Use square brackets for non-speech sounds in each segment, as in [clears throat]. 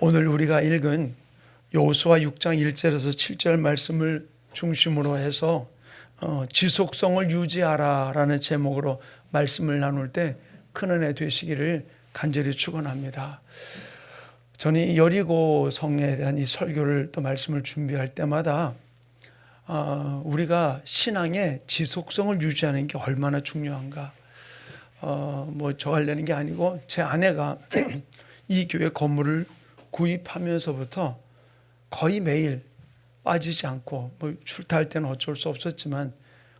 오늘 우리가 읽은 여호수아 6장 1절에서 7절 말씀을 중심으로 해서 어, 지속성을 유지하라라는 제목으로 말씀을 나눌 때 큰 은혜 되시기를 간절히 축원합니다. 저는 이 여리고 성에 대한 이 설교를 또 말씀을 준비할 때마다 어, 우리가 신앙의 지속성을 유지하는 게 얼마나 중요한가. 어, 뭐저 하려는 게 아니고 제 아내가 [clears throat] 이 교회 건물을 구입하면서부터 거의 매일 빠지지 않고 뭐 출타할 때는 어쩔 수 없었지만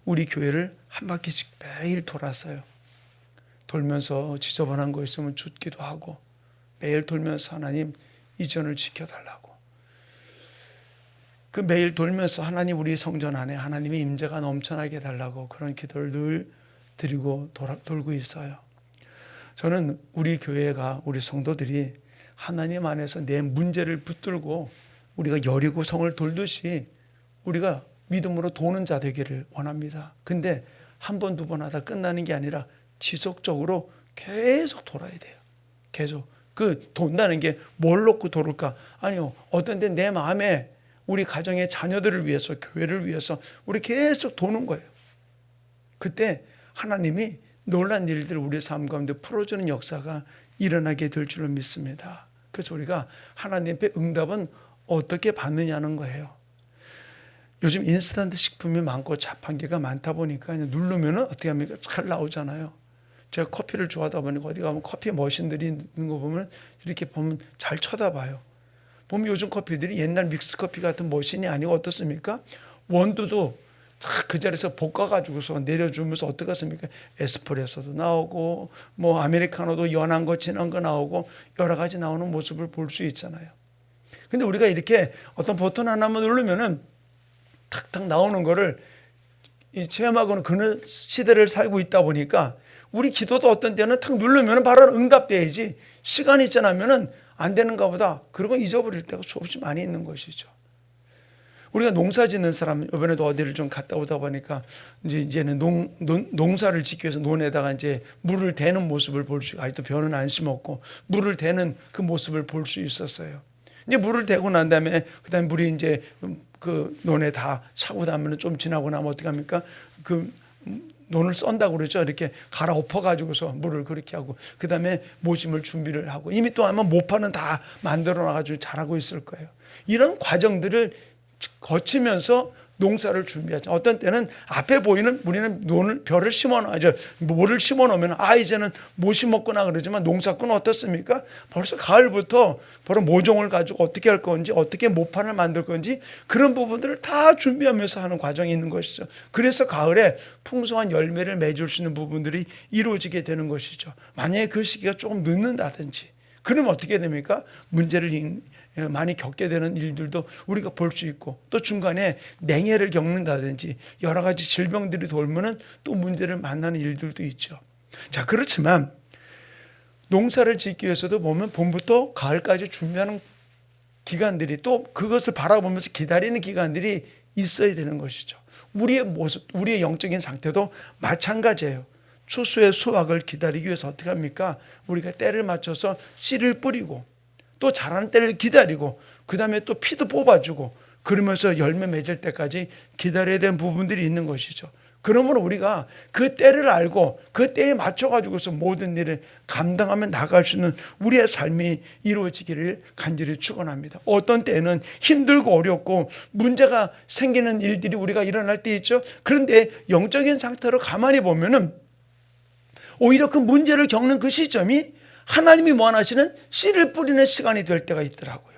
우리 교회를 한 바퀴씩 매일 돌았어요. 돌면서 지저분한 거 있으면 줍기도 하고 매일 돌면서 하나님 이전을 지켜달라고. 그 매일 돌면서 하나님 우리 성전 안에 하나님의 임재가 넘쳐나게 해달라고 그런 기도를 늘 드리고 돌아, 돌고 있어요. 저는 우리 교회가 우리 성도들이 하나님 안에서 내 문제를 붙들고 우리가 여리고 성을 돌듯이 우리가 믿음으로 도는 자 되기를 원합니다. 근데 한 번, 두 번 하다 끝나는 게 아니라 지속적으로 계속 돌아야 돼요. 계속. 그 돈다는 게 뭘 놓고 돌을까? 아니요. 어떤 때내 마음에 우리 가정의 자녀들을 위해서, 교회를 위해서 우리 계속 도는 거예요. 그때 하나님이 놀란 일들을 우리 삶 가운데 풀어주는 역사가 일어나게 될 줄로 믿습니다. 그래서 우리가 하나님 앞에 응답은 어떻게 받느냐는 거예요. 요즘 인스턴트 식품이 많고 자판기가 많다 보니까 누르면은 어떻게 합니까? 잘 나오잖아요. 제가 커피를 좋아하다 보니까 어디 가면 커피 머신들이 있는 거 보면 이렇게 보면 잘 쳐다봐요. 보면 요즘 커피들이 옛날 믹스 커피 같은 머신이 아니고 어떻습니까? 원두도 다 그 자리에서 볶아가지고서 내려주면서 어떻겠습니까? 에스프레소도 나오고 뭐 아메리카노도 연한 거 진한 거 나오고 여러 가지 나오는 모습을 볼 수 있잖아요. 근데 우리가 이렇게 어떤 버튼 하나만 누르면은 탁탁 나오는 거를 이 체험하고는 그런 시대를 살고 있다 보니까 우리 기도도 어떤 때는 탁 누르면 바로 응답돼야지 시간이 지나면은 안 되는가 보다 그러고 잊어버릴 때가 수없이 많이 있는 것이죠. 우리가 농사 짓는 사람 이번에도 어디를 좀 갔다 오다 보니까 이제 이제는 농, 농 농사를 짓기 위해서 논에다가 이제 물을 대는 모습을 볼 수, 아직도 벼는 안 심었고 물을 대는 그 모습을 볼 수 있었어요. 이제 물을 대고 난 다음에 그다음에 물이 이제 그 논에 다 차고 나면 좀 지나고 나면 어떻게 합니까? 그 논을 썬다고 그러죠. 이렇게 갈아 엎어 가지고서 물을 그렇게 하고 그다음에 모심을 준비를 하고 이미 또 아마 모파는 다 만들어 놔 가지고 잘하고 있을 거예요. 이런 과정들을 거치면서 농사를 준비하죠. 어떤 때는 앞에 보이는 우리는 논을 벼를 심어 놔죠. 모를 심어 놓으면 아 이제는 못 심었구나 그러지만 농사꾼은 어떻습니까? 벌써 가을부터 바로 모종을 가지고 어떻게 할 건지 어떻게 모판을 만들 건지 그런 부분들을 다 준비하면서 하는 과정이 있는 것이죠. 그래서 가을에 풍성한 열매를 맺을 수 있는 부분들이 이루어지게 되는 것이죠. 만약에 그 시기가 조금 늦는다든지 그러면 어떻게 됩니까? 문제를 많이 겪게 되는 일들도 우리가 볼 수 있고 또 중간에 냉해를 겪는다든지 여러 가지 질병들이 돌면은 또 문제를 만나는 일들도 있죠. 자, 그렇지만 농사를 짓기 위해서도 보면 봄부터 가을까지 준비하는 기간들이 또 그것을 바라보면서 기다리는 기간들이 있어야 되는 것이죠. 우리의 모습, 우리의 영적인 상태도 마찬가지예요. 추수의 수확을 기다리기 위해서 어떻게 합니까? 우리가 때를 맞춰서 씨를 뿌리고 또 자라는 때를 기다리고 그 다음에 또 피도 뽑아주고 그러면서 열매 맺을 때까지 기다려야 되는 부분들이 있는 것이죠. 그러므로 우리가 그 때를 알고 그 때에 맞춰가지고서 모든 일을 감당하며 나갈 수 있는 우리의 삶이 이루어지기를 간절히 축원합니다. 어떤 때는 힘들고 어렵고 문제가 생기는 일들이 우리가 일어날 때 있죠. 그런데 영적인 상태로 가만히 보면은 오히려 그 문제를 겪는 그 시점이 하나님이 원하시는 씨를 뿌리는 시간이 될 때가 있더라고요.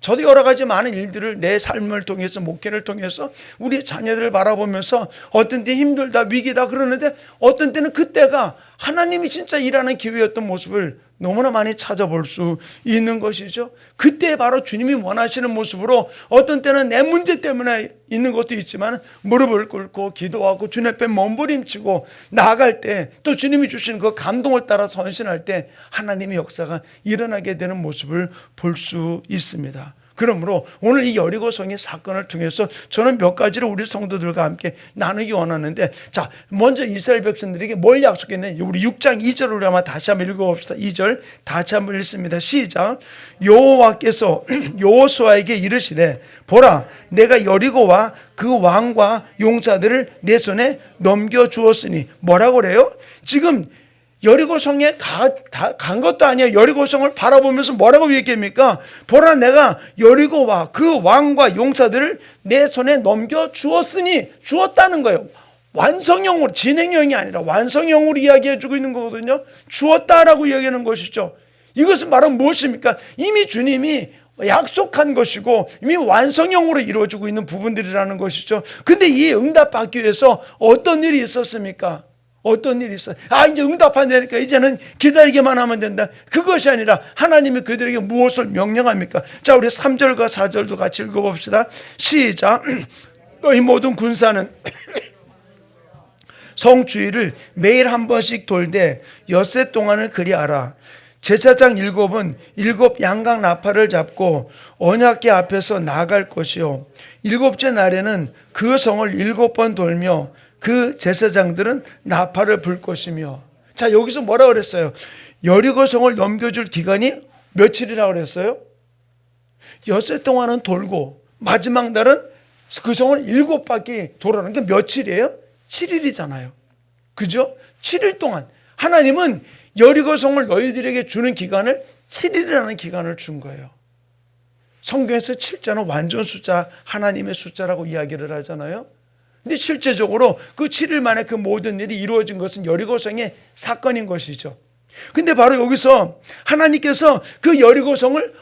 저도 여러 가지 많은 일들을 내 삶을 통해서 목회를 통해서 우리 자녀들을 바라보면서 어떤 때 힘들다 위기다 그러는데 어떤 때는 그때가 하나님이 진짜 일하는 기회였던 모습을 너무나 많이 찾아볼 수 있는 것이죠. 그때 바로 주님이 원하시는 모습으로 어떤 때는 내 문제 때문에 있는 것도 있지만 무릎을 꿇고 기도하고 주님 앞에 몸부림치고 나아갈 때 또 주님이 주시는 그 감동을 따라 선신할 때 하나님의 역사가 일어나게 되는 모습을 볼 수 있습니다. 그러므로 오늘 이 여리고성의 사건을 통해서 저는 몇 가지를 우리 성도들과 함께 나누기 원하는데 자 먼저 이스라엘 백성들에게 뭘 약속했느냐 우리 6장 2절을 우리 다시 한번 읽어봅시다. 2절 다시 한번 읽습니다. 시작. 여호와께서 [clears throat] 여호수아에게 이르시되 보라 내가 여리고와 그 왕과 용사들을 내 손에 넘겨 주었으니 뭐라고 그래요? 지금 여리고 성에 가, 다, 간 것도 아니에요. 여리고 성을 바라보면서 뭐라고 얘기합니까? 보라 내가 여리고와 그 왕과 용사들을 내 손에 넘겨 주었으니 주었다는 거예요. 완성형으로 진행형이 아니라 완성형으로 이야기해 주고 있는 거거든요. 주었다라고 이야기하는 것이죠. 이것은 바로 무엇입니까? 이미 주님이 약속한 것이고 이미 완성형으로 이루어지고 있는 부분들이라는 것이죠. 근데 이 응답받기 위해서 어떤 일이 있었습니까? 어떤 일이 있어요? 아, 이제 응답한다니까 이제는 기다리기만 하면 된다. 그것이 아니라 하나님이 그들에게 무엇을 명령합니까? 자, 우리 3절과 4절도 같이 읽어봅시다. 시작. [clears throat] 너희 모든 군사는 [clears throat] 성주의를 매일 한 번씩 돌되 엿새 동안을 그리하라. 제사장 일곱은 일곱 양각 나팔을 잡고 언약궤 앞에서 나갈 것이요. 일곱째 날에는 그 성을 일곱 번 돌며 그 제사장들은 나팔을 불 것이며. 자, 여기서 뭐라 그랬어요? 여리고 성을 넘겨줄 기간이 며칠이라고 그랬어요? 엿새 동안은 돌고 마지막 날은 그 성을 일곱 바퀴 돌아는 게 며칠이에요? 7일이잖아요. 그죠? 7일 동안 하나님은 여리고 성을 너희들에게 주는 기간을 7일이라는 기간을 준 거예요. 성경에서 7자는 완전 숫자, 하나님의 숫자라고 이야기를 하잖아요. 근데 실제적으로 그 7일 만에 그 모든 일이 이루어진 것은 여리고성의 사건인 것이죠. 근데 바로 여기서 하나님께서 그 여리고성을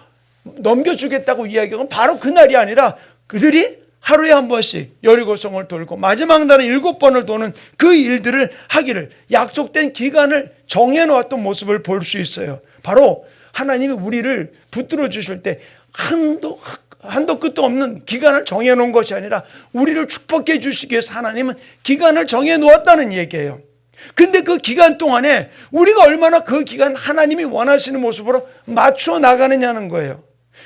넘겨주겠다고 이야기한 바로 그날이 아니라 그들이 하루에 한 번씩 여리고성을 돌고 마지막 날은 일곱 번을 도는 그 일들을 하기를 약속된 기간을 정해놓았던 모습을 볼 수 있어요. 바로 하나님이 우리를 붙들어 주실 때 한도 한도 끝도 없는 기간을 정해 놓은 것이 아니라 우리를 축복해 주시기 위해서 하나님은 기간을 정해 놓았다는 얘기예요. 근데 그 기간 동안에 우리가 얼마나 그 기간 하나님이 원하시는 모습으로 맞춰 나가느냐는 거예요.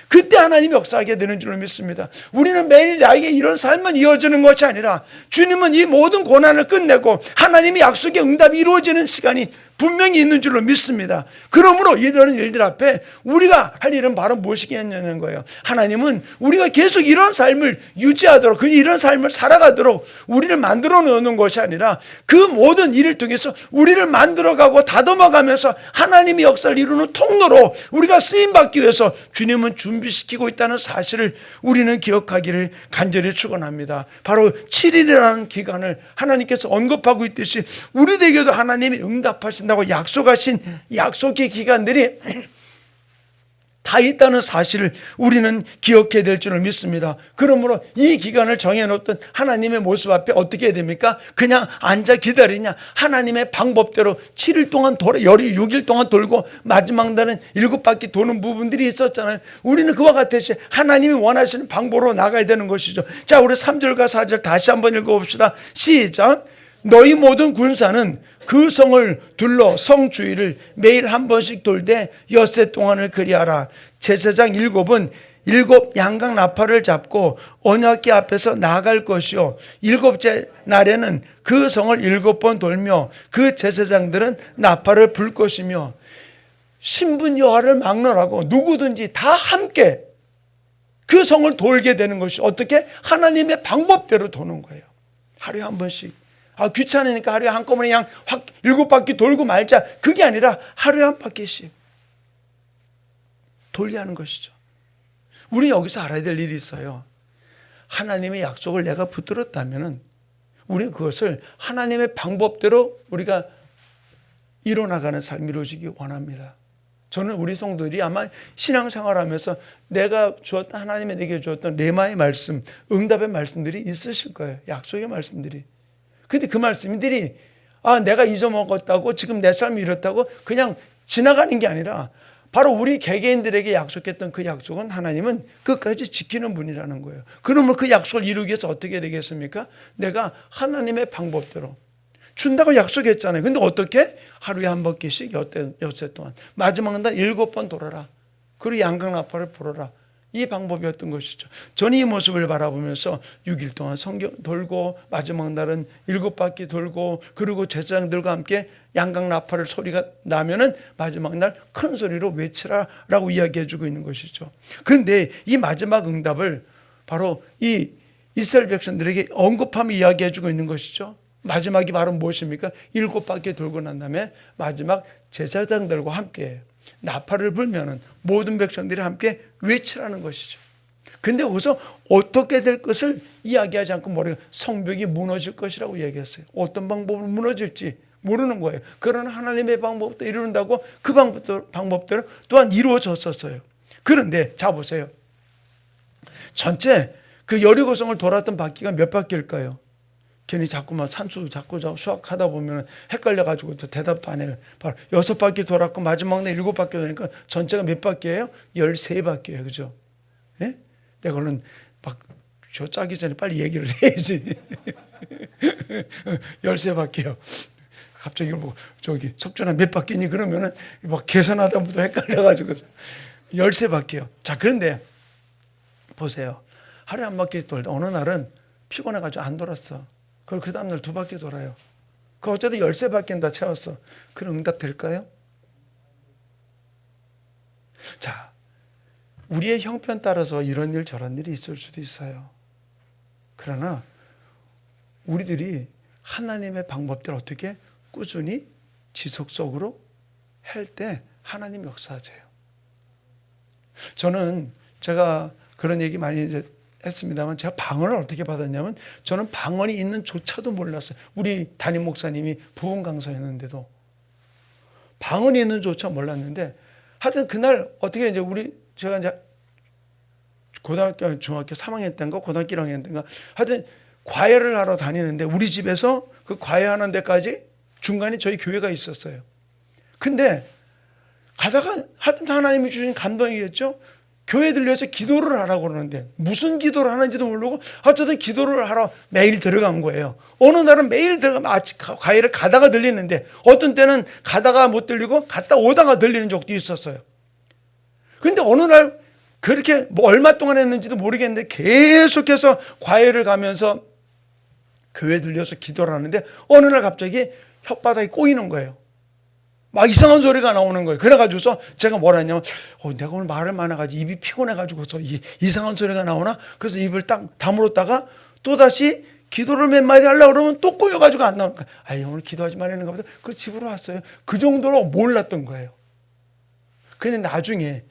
그때 하나님이 역사하게 되는 줄로 믿습니다. 우리는 매일 나에게 이런 삶은 이어지는 것이 아니라 주님은 이 모든 고난을 끝내고 하나님이 약속의 응답이 이루어지는 시간이 분명히 있는 줄로 믿습니다. 그러므로 이런 일들 앞에 우리가 할 일은 바로 무엇이겠냐는 거예요. 하나님은 우리가 계속 이런 삶을 유지하도록, 그 이런 삶을 살아가도록 우리를 만들어 놓는 것이 아니라 그 모든 일을 통해서 우리를 만들어 가고 다듬어 가면서 하나님의 역사를 이루는 통로로 우리가 쓰임 받기 위해서 주님은 준비시키고 있다는 사실을 우리는 기억하기를 간절히 축원합니다. 바로 7일이라는 기간을 하나님께서 언급하고 있듯이 우리 에게도 하나님이 응답하신 다고 약속하신 약속의 기간들이 다 있다는 사실을 우리는 기억해야 될 줄을 믿습니다. 그러므로 이 기간을 정해놓던 하나님의 모습 앞에 어떻게 해야 됩니까? 그냥 앉아 기다리냐? 하나님의 방법대로 7일 동안 돌아, 열이 6일 동안 돌고 마지막 날은 일곱 바퀴 도는 부분들이 있었잖아요. 우리는 그와 같듯이 하나님이 원하시는 방법으로 나가야 되는 것이죠. 자, 우리 3절과 4절 다시 한번 읽어봅시다. 시작. 너희 모든 군사는 그 성을 둘러 성 주위를 매일 한 번씩 돌되 엿새 동안을 그리하라. 제사장 일곱은 일곱 양각 나팔을 잡고 언약궤 앞에서 나갈 것이요 일곱째 날에는 그 성을 일곱 번 돌며 그 제사장들은 나팔을 불 것이며 신분 여하를 막론하고 누구든지 다 함께 그 성을 돌게 되는 것이 어떻게 하나님의 방법대로 도는 거예요. 하루에 한 번씩 아, 귀찮으니까 하루에 한꺼번에 그냥 확 일곱 바퀴 돌고 말자. 그게 아니라 하루에 한 바퀴씩 돌게 하는 것이죠. 우리 여기서 알아야 될 일이 있어요. 하나님의 약속을 내가 붙들었다면은 우리는 그것을 하나님의 방법대로 우리가 이뤄나가는 삶이 이루어지기 원합니다. 저는 우리 성도들이 아마 신앙생활 하면서 내가 주었던, 하나님이 내게 주었던 레마의 말씀, 응답의 말씀들이 있으실 거예요. 약속의 말씀들이. 근데 그 말씀들이 아 내가 잊어먹었다고 지금 내 삶이 이렇다고 그냥 지나가는 게 아니라 바로 우리 개개인들에게 약속했던 그 약속은 하나님은 끝까지 지키는 분이라는 거예요. 그러면 그 약속을 이루기 위해서 어떻게 되겠습니까? 내가 하나님의 방법대로 준다고 약속했잖아요. 근데 어떻게? 하루에 한 바퀴씩 여태, 여태 동안. 마지막 날 일곱 번 돌아라. 그리고 양강나팔을 불어라. 이 방법이었던 것이죠. 저는 이 모습을 바라보면서 6일 동안 성경 돌고 마지막 날은 일곱 바퀴 돌고 그리고 제사장들과 함께 양강 나팔을 소리가 나면은 마지막 날 큰 소리로 외치라라고 이야기해 주고 있는 것이죠. 그런데 이 마지막 응답을 바로 이 이스라엘 백성들에게 언급하며 이야기해 주고 있는 것이죠. 마지막이 바로 무엇입니까? 일곱 바퀴 돌고 난 다음에 마지막 제사장들과 함께 나팔을 불면은 모든 백성들이 함께 외치라는 것이죠. 근데 거기서 어떻게 될 것을 이야기하지 않고 뭐래요? 성벽이 무너질 것이라고 얘기했어요. 어떤 방법으로 무너질지 모르는 거예요. 그러나 하나님의 방법도 이루는다고 그 방법대로, 방법대로 또한 이루어졌었어요. 그런데 자 보세요. 전체 그 여리고성을 돌았던 바퀴가 몇 바퀴일까요? 괜히 자꾸만 산수 자꾸 수학하다 보면 헷갈려가지고 또 대답도 안 해요. 바로 여섯 바퀴 돌았고 마지막 날 일곱 바퀴 도니까 전체가 몇 바퀴예요? 열세 바퀴예요. 그죠? 예? 내가 얼른 막저 짜기 전에 빨리 얘기를 [laughs] 해야지. 열세 바퀴요. 갑자기 뭐 저기 석준아 몇 바퀴니 그러면은 막 계산하다 보도 헷갈려가지고 열세 바퀴요. 자 그런데 보세요. 하루에 한 바퀴 돌다 어느 날은 피곤해가지고 안 돌았어. 그걸 그 다음날 두 바퀴 돌아요. 그 어쨌든 열세 바퀴는 다 채웠어. 그럼 응답 될까요? 자, 우리의 형편 따라서 이런 일 저런 일이 있을 수도 있어요. 그러나 우리들이 하나님의 방법대로 어떻게 꾸준히 지속적으로 할 때 하나님 역사하세요. 저는 제가 그런 얘기 많이 이제 했습니다만 제가 방언을 어떻게 받았냐면 저는 방언이 있는 조차도 몰랐어요. 우리 담임 목사님이 부흥 강사였는데도 방언이 있는 조차 몰랐는데 하여튼 그날 어떻게 이제 우리 제가 이제 고등학교 중학교 3학년 때인가 고등학교 1학년 때인가 하여튼 과외를 하러 다니는데 우리 집에서 그 과외하는 데까지 중간에 저희 교회가 있었어요. 근데 가다가 하여튼 하나님이 주신 감동이겠죠. 교회 들려서 기도를 하라고 그러는데 무슨 기도를 하는지도 모르고 어쨌든 기도를 하러 매일 들어간 거예요. 어느 날은 매일 들어가면 아침 과일을 가다가 들리는데 어떤 때는 가다가 못 들리고 갔다 오다가 들리는 적도 있었어요. 근데 어느 날 그렇게 뭐 얼마 동안 했는지도 모르겠는데 계속해서 과외를 가면서 교회 들려서 기도를 하는데 어느 날 갑자기 혓바닥이 꼬이는 거예요. 막 이상한 소리가 나오는 거예요. 그래가지고서 제가 뭐라 했냐면, 어, 내가 오늘 말을 많아가지고 입이 피곤해가지고서 이, 이상한 소리가 나오나? 그래서 입을 딱 다물었다가 또다시 기도를 몇 마디 하려고 그러면 또 꼬여가지고 안 나오니까, 아이, 오늘 기도하지 말라는가 보다. 그 집으로 왔어요. 그 정도로 몰랐던 거예요. 근데 나중에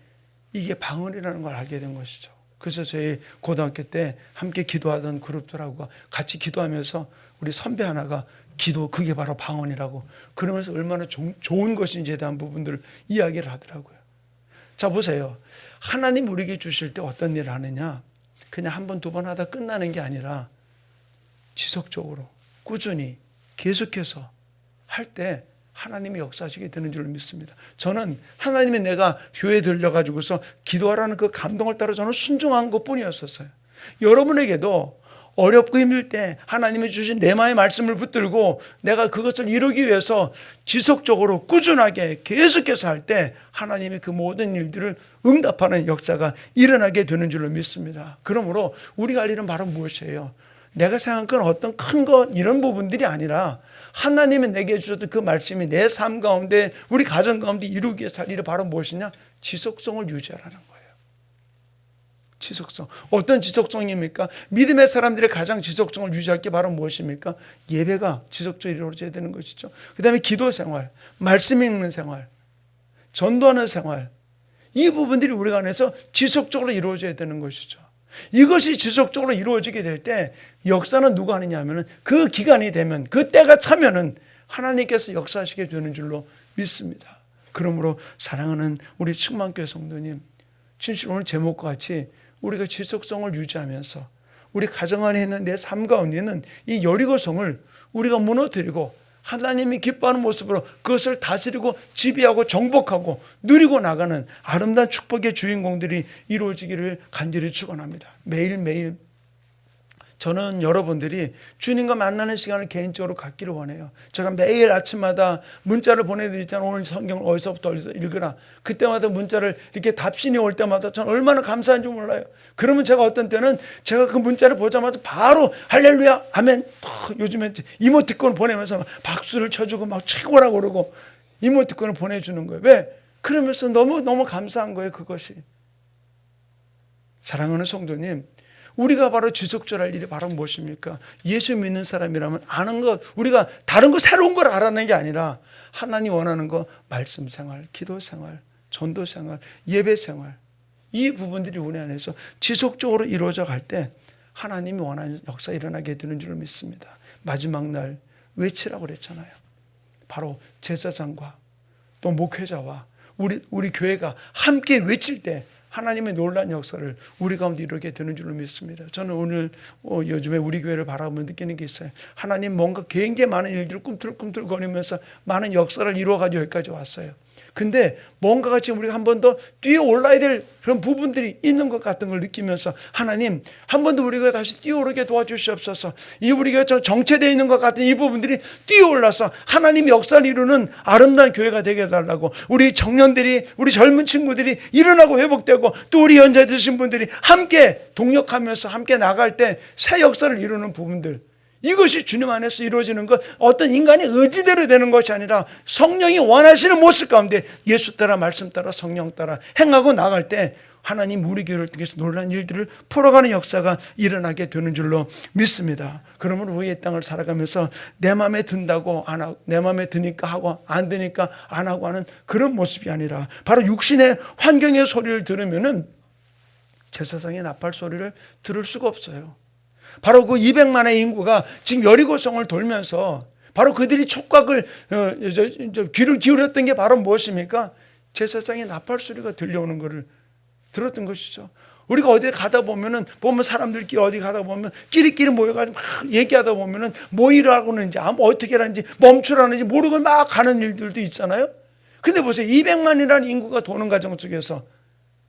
이게 방언이라는 걸 알게 된 것이죠. 그래서 저희 고등학교 때 함께 기도하던 그룹들하고 같이 기도하면서 우리 선배 하나가 기도 그게 바로 방언이라고 그러면서 얼마나 조, 좋은 것인지에 대한 부분들을 이야기를 하더라고요. 자 보세요. 하나님 우리에게 주실 때 어떤 일을 하느냐? 그냥 한 번 두 번 하다 끝나는 게 아니라 지속적으로 꾸준히 계속해서 할 때 하나님이 역사하시게 되는 줄로 믿습니다. 저는 하나님이 내가 교회에 들려가지고서 기도하라는 그 감동을 따라 저는 순종한 것 뿐이었었어요. 여러분에게도 어렵고 힘들 때 하나님이 주신 내마의 말씀을 붙들고 내가 그것을 이루기 위해서 지속적으로 꾸준하게 계속해서 할 때 하나님이 그 모든 일들을 응답하는 역사가 일어나게 되는 줄로 믿습니다. 그러므로 우리가 할 일은 바로 무엇이에요? 내가 생각한 어떤 큰 것 이런 부분들이 아니라 하나님이 내게 주셨던 그 말씀이 내 삶 가운데 우리 가정 가운데 이루기 위해서 할 일이 바로 무엇이냐? 지속성을 유지하라는 거예요. 지속성. 어떤 지속성입니까? 믿음의 사람들의 가장 지속성을 유지할 게 바로 무엇입니까? 예배가 지속적으로 이루어져야 되는 것이죠. 그 다음에 기도 생활, 말씀 읽는 생활, 전도하는 생활. 이 부분들이 우리가 안에서 지속적으로 이루어져야 되는 것이죠. 이것이 지속적으로 이루어지게 될 때 역사는 누가 하느냐 하면은 그 기간이 되면 그 때가 차면은 하나님께서 역사하시게 되는 줄로 믿습니다. 그러므로 사랑하는 우리 충만교회 성도님, 진실 오늘 제목과 같이 우리가 지속성을 유지하면서 우리 가정 안에 있는 내 삶 가운데는 이 여리고성을 우리가 무너뜨리고 하나님이 기뻐하는 모습으로 그것을 다스리고 지배하고 정복하고 누리고 나가는 아름다운 축복의 주인공들이 이루어지기를 간절히 축원합니다. 매일매일 저는 여러분들이 주님과 만나는 시간을 개인적으로 갖기를 원해요. 제가 매일 아침마다 문자를 보내드리잖아요. 오늘 성경을 어디서부터 어디서 읽으라. 그때마다 문자를 이렇게 답신이 올 때마다 저는 얼마나 감사한지 몰라요. 그러면 제가 어떤 때는 제가 그 문자를 보자마자 바로 할렐루야, 아멘. 또 요즘에 이모티콘 보내면서 막 박수를 쳐주고 막 최고라고 그러고 이모티콘을 보내주는 거예요. 왜? 그러면서 너무 너무 감사한 거예요. 그것이. 사랑하는 성도님, 우리가 바로 지속절할 일이 바로 무엇입니까? 예수 믿는 사람이라면 아는 것, 우리가 다른 거 새로운 걸 알아내는 게 아니라 하나님 원하는 거 말씀 생활, 기도 생활, 전도 생활, 예배 생활 이 부분들이 우리 안에서 지속적으로 이루어져 갈 때 하나님이 원하는 역사 일어나게 되는 줄 믿습니다. 마지막 날 외치라고 그랬잖아요. 바로 제사장과 또 목회자와 우리 우리 교회가 함께 외칠 때 하나님의 놀란 역사를 우리 가운데 이루게 되는 줄로 믿습니다. 저는 오늘 어, 요즘에 우리 교회를 바라보면 느끼는 게 있어요. 하나님 뭔가 굉장히 많은 일들을 꿈틀꿈틀 거리면서 많은 역사를 이루어가지고 여기까지 왔어요. 근데 뭔가가 지금 우리가 한 번 더 뛰어 올라야 될 그런 부분들이 있는 것 같은 걸 느끼면서 하나님 한 번 더 우리가 다시 뛰어오르게 도와주시옵소서. 이 우리가 저 정체되어 있는 것 같은 이 부분들이 뛰어올라서 하나님 역사를 이루는 아름다운 교회가 되게 해달라고 우리 청년들이 우리 젊은 친구들이 일어나고 회복되고 또 우리 연자 드신 분들이 함께 동력하면서 함께 나갈 때 새 역사를 이루는 부분들 이것이 주님 안에서 이루어지는 것 어떤 인간의 의지대로 되는 것이 아니라 성령이 원하시는 모습 가운데 예수 따라 말씀 따라 성령 따라 행하고 나갈 때 하나님 우리 교회를 통해서 놀란 일들을 풀어가는 역사가 일어나게 되는 줄로 믿습니다. 그러면 우리의 땅을 살아가면서 내 마음에 든다고 안 하고 내 마음에 드니까 하고 안 되니까 안 하고 하는 그런 모습이 아니라 바로 육신의 환경의 소리를 들으면은 제사장의 나팔 소리를 들을 수가 없어요. 바로 그 200만의 인구가 지금 여리고성을 돌면서 바로 그들이 촉각을 어, 저, 저, 귀를 기울였던 게 바로 무엇입니까? 제사장의 나팔 소리가 들려오는 것을 들었던 것이죠. 우리가 어디 가다 보면은 보면 사람들끼리 어디 가다 보면 끼리끼리 모여가지고 막 얘기하다 보면은 뭐 일하고 아무 어떻게 하는지 멈추라는지 모르고 막 가는 일들도 있잖아요. 근데 보세요. 200만이라는 인구가 도는 과정 속에서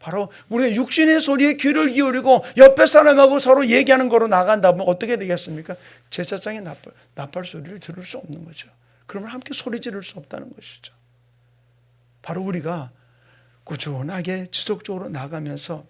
바로 우리가 육신의 소리에 귀를 기울이고 옆에 사람하고 서로 얘기하는 거로 나간다면 어떻게 되겠습니까? 제사장의 나팔, 나팔 소리를 들을 수 없는 거죠. 그러면 함께 소리 지를 수 없다는 것이죠. 바로 우리가 꾸준하게 지속적으로 나가면서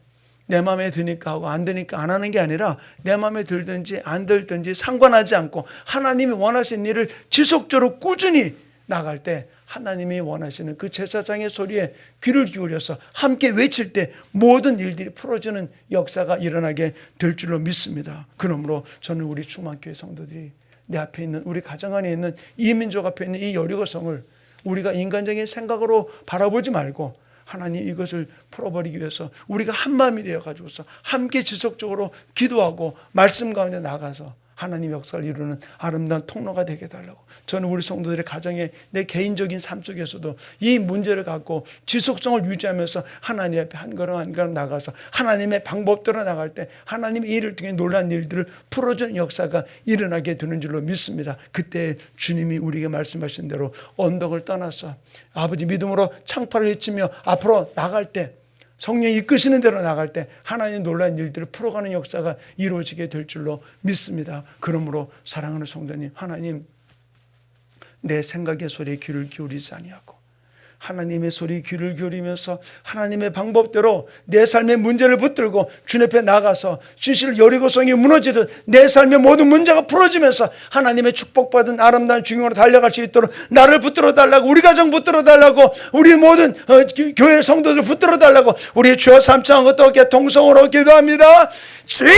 내 마음에 드니까 하고 안 드니까 안 하는 게 아니라 내 마음에 들든지 안 들든지 상관하지 않고 하나님이 원하시는 일을 지속적으로 꾸준히 나갈 때 하나님이 원하시는 그 제사장의 소리에 귀를 기울여서 함께 외칠 때 모든 일들이 풀어지는 역사가 일어나게 될 줄로 믿습니다. 그러므로 저는 우리 충만교회 성도들이 내 앞에 있는 우리 가정 안에 있는 이민족 앞에 있는 이 여리고성을 우리가 인간적인 생각으로 바라보지 말고 하나님 이것을 풀어버리기 위해서 우리가 한 마음이 되어 가지고서 함께 지속적으로 기도하고 말씀 가운데 나가서 하나님 역사를 이루는 아름다운 통로가 되게 해달라고 저는 우리 성도들의 가정에 내 개인적인 삶 속에서도 이 문제를 갖고 지속성을 유지하면서 하나님 앞에 한 걸음 한 걸음 나가서 하나님의 방법대로 나갈 때 하나님의 일을 통해 놀란 일들을 풀어주는 역사가 일어나게 되는 줄로 믿습니다. 그때 주님이 우리에게 말씀하신 대로 언덕을 떠나서 아버지 믿음으로 창파를 헤치며 앞으로 나갈 때 성령이 이끄시는 대로 나갈 때 하나님 놀란 일들을 풀어가는 역사가 이루어지게 될 줄로 믿습니다. 그러므로 사랑하는 성도님, 하나님 내 생각의 소리에 귀를 기울이지 아니하고 하나님의 소리 귀를 기울이면서 하나님의 방법대로 내 삶의 문제를 붙들고 주님 앞에 나가서 진실 여리고성이 무너지듯 내 삶의 모든 문제가 풀어지면서 하나님의 축복받은 아름다운 중용으로 달려갈 수 있도록 나를 붙들어 달라고 우리 가정 붙들어 달라고 우리 모든 어, 교회 성도들 붙들어 달라고 우리 삼창한 것도 어깨 동성으로 기도합니다. 주여